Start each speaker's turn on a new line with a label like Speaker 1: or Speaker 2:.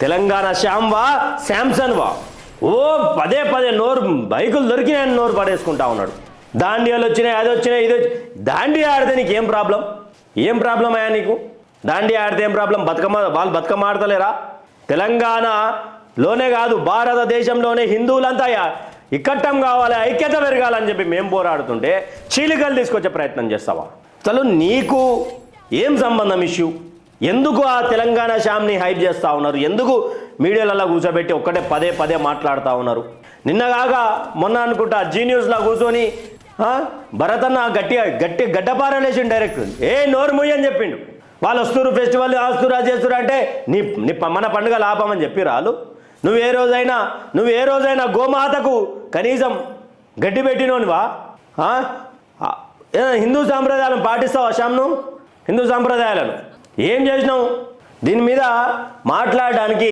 Speaker 1: తెలంగాణ శ్యామ్ వా శాంసన్ వా ఓ పదే పదే నోరు బైకులు దొరికినాయని నోరు పడేసుకుంటా ఉన్నాడు. దాండియాలు వచ్చినాయి అది వచ్చినాయి ఇది వచ్చి దాండియా ఆడితే నీకు ఏం ప్రాబ్లం? ఏం ప్రాబ్లం అయ్యా నీకు? దాండియా ఆడితే ఏం ప్రాబ్లం? బతుకమ్మ వాళ్ళు బతుకమ్మ ఆడతలేరా? తెలంగాణలోనే కాదు భారతదేశంలోనే హిందువులంతా ఇక్కట్టం కావాలి ఐక్యత పెరగాలని చెప్పి మేము పోరాడుతుంటే చీలికలు తీసుకొచ్చే ప్రయత్నం చేస్తావా? అసలు నీకు ఏం సంబంధం ఇష్యూ ఎందుకు ఆ తెలంగాణ శ్యామ్ని హైప్ చేస్తూ ఉన్నారు? ఎందుకు మీడియాలలో కూర్చోబెట్టి ఒక్కటే పదే పదే మాట్లాడుతూ ఉన్నారు? నిన్నగాక మొన్న అనుకుంటా జీ న్యూస్లో కూర్చొని ఆ, భరతన్న గట్టిగా గట్టి గడ్డపారలేసిండు డైరెక్ట్. ఏ నోరు ముయ్యి అని చెప్పిండు. వాళ్ళు వస్తురు ఫెస్టివల్ వస్తురు అది చేస్తురు అంటే నీ నీ మన పండుగ ఆపమని చెప్పి రాలు నువ్వు ఏ రోజైనా నువ్వు ఏ రోజైనా గోమాతకు కనీసం గడ్డి పెట్టినోనివా? హిందూ సాంప్రదాయాలను పాటిస్తావా శ్యామ్ను? హిందూ సాంప్రదాయాలను. ఏం చేసినావు? దీని మీద మాట్లాడడానికి